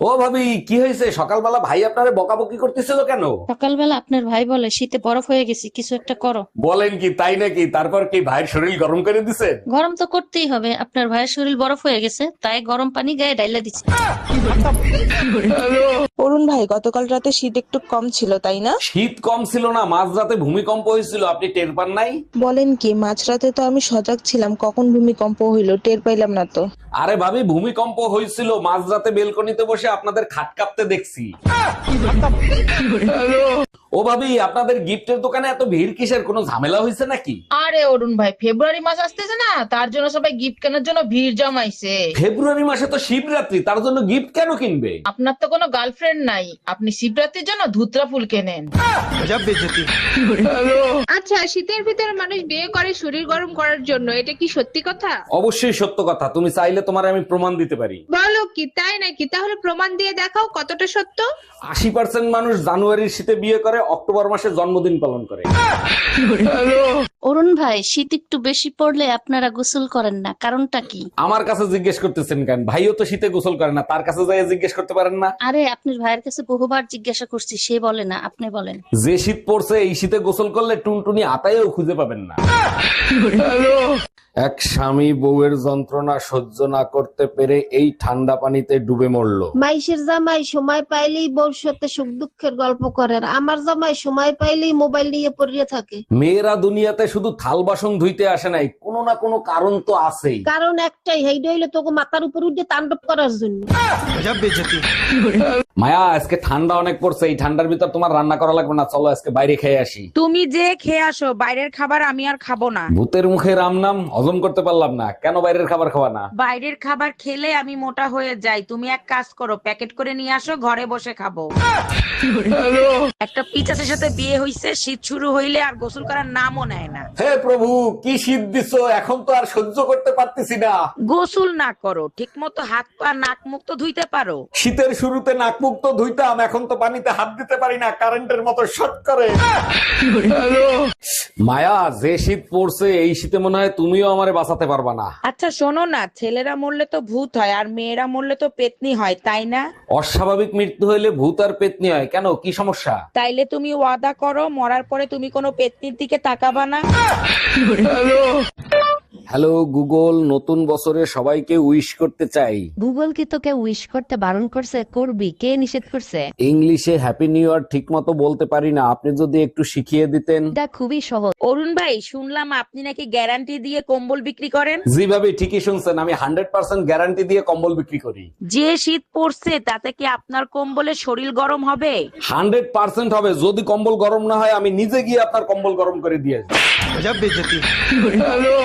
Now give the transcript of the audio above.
ও ভাবি কি হয়েছে? সকালবেলা ভাই আপনারে বকাবকি করতেছিল কেন? সকালবেলা আপনার ভাই বলে শীতে বরফ হয়ে গেছি কিছু একটা করো। বলেন কি তাই নাকি? তারপর কি ভাইয়ের শরীর গরম করে দিছে? গরম তো করতেই হবে আপনার ভাইয়ের শরীর বরফ হয়ে গেছে তাই গরম পানি গায়ে ডাইলা দিচ্ছে অরুণ ভাই গতকাল রাতে শীত একটু কম ছিল তাই না? শীত কম ছিল না মাঝরাতে ভূমিকম্প হয়েছিল আপনি টের পান নাই? বলেন কি মাঝরাতে তো আমি সজাগ ছিলাম কখন ভূমিকম্প হইল টের পাইলাম না তো। আরে ভাবি ভূমিকম্প হয়েছিল মাঝরাতে বেলকনিতে বসে আপনাদের খাট কাঁপতে দেখছি। ও ভাবি আপনাদের গিফটের দোকানে এত ভিড় কিসের? কোনো ঝামেলা হয়েছে নাকি? আরে অরুণ ভাই ফেব্রুয়ারি মাস আসতেছে না তার জন্য সবাই গিফট কেনার জন্য ভিড় জমাইছে। ফেব্রুয়ারি মাসে তো শিবরাত্রি তার জন্য গিফট কেন কিনবে? আপনার তো কোনো গার্লফ্রেন্ড নাই আপনি শিবরাত্রির জন্য ধুতরা ফুল কেনেন। আচ্ছা শীতের ভিতরে মানুষ বিয়ে করে শরীর গরম করার জন্য এটা কি সত্যি কথা? অবশ্যই সত্য কথা তুমি চাইলে তোমার আমি প্রমাণ দিতে পারি। বলো কি তাই নাকি? তাহলে প্রমাণ দিয়ে দেখাও কতটা সত্য। আশি পার্সেন্ট মানুষ জানুয়ারির শীতে বিয়ে করে অক্টোবর মাসে জন্মদিন পালন করে। অরুণ ভাই শীত একটু বেশি পড়লে আপনারা গোসল করেন না কারণটা কি? আমার কাছে জিজ্ঞেস করতেছেন কেন? ভাইও তো শীতে গোসল করে না তার কাছে যাই জিজ্ঞেস করতে পারেন না। আরে আপনার ভাইয়ের কাছে বহুবার জিজ্ঞাসা করছি সে বলে না আপনি বলেন। যে শীত পড়ছে এই শীতে গোসল করলে টুনটুনি আতায়ও খুঁজে পাবেন না। এক স্বামী বউয়ের যন্ত্রণা সহ্য না করতে পেরে এই ঠান্ডা পানিতে ডুবে মরলো। মাইশের জামাই সময় পাইলেই বউর সাথে সুখ দুঃখের গল্প করে আর আমার জামাই সময় পাইলেই মোবাইল নিয়ে পড়িয়ে থাকে। মেয়েরা দুনিয়াতে শুধু থাল বাসন ধুইতে আসে নাই কোনো না কোনো কারণ তো আছেই। কারণ একটাই হেইডা হইলে তোকে মাথার উপর উঠে তাণ্ডব করার জন্য। মায়া আজকে ঠান্ডা অনেক পড়ছে এই ঠান্ডার ভিতর তোমার রান্না করা লাগবে না চলো আজকে বাইরে খেয়ে আসি। তুমি যে খেয়ে আসো বাইরের খাবার আমি আর খাব না। ভূতের মুখে রাম নাম হজম করতে পারলাম না কেন বাইরের খাবার খাওয়া না? বাইরের খাবার খেলে আমি মোটা হয়ে যাই তুমি এক কাজ করো প্যাকেট করে নিয়ে আসো ঘরে বসে খাব। একটা পিচাসের সাথে বিয়ে হইছে শীত শুরু হইলে আর গোসল করার নামও নেয় না। হে প্রভু কি শীত দিছো? এখন তো আর সহ্য করতে পারতেছি না। গোসল না করো ঠিক মতো হাত পা নাক মুখ তো ধুইতে পারো। শীতের শুরুতে নাক মুখ তো ধুইতাম এখন তো পানিতে হাত দিতে পারি না কারেন্টের মতো শর্ট করে। মায়া যে শীত পড়ছে এই শীতে মনে হয় তুমিও আমারে বাঁচাতে পারবা না। আচ্ছা শোনো না ছেলেরা মরলে তো ভূত হয় আর মেয়েরা মরলে তো পেতনি হয় তাই না? অস্বাভাবিক মৃত্যু হইলে ভূত আর পেতনি হয়। কেন? কি সমস্যা? তাইলে তুমি ওয়াদা করো মরার পরে তুমি কোনো পেতনির দিকে তাকাবা না। হ্যালো। গুগল নতুন বছরে সবাইকে উইশ করতে চাই। গুগল কি তোকে উইশ করতে বারণ করছে করবি? কে নিষেধ করছে? ইংলিশে হ্যাপি নিউ ইয়ার ঠিক মতো বলতে পারি না আপনি যদি একটু শিখিয়ে দিতেন। এটা খুবই সহজ। অরুণ ভাই শুনলাম আপনি নাকি গ্যারান্টি দিয়ে কম্বল বিক্রি করেন। জি ভাবি ঠিকই শুনছেন আমি হান্ড্রেড পার্সেন্ট গ্যারান্টি দিয়ে কম্বল বিক্রি করি। যে শীত পড়ছে তাতে কি আপনার কম্বলে শরীর গরম হবে? হান্ড্রেড পার্সেন্ট হবে যদি কম্বল গরম না হয় আমি নিজে গিয়ে আপনার কম্বল গরম করে দিয়ে আসব Já beijo aqui. Alô.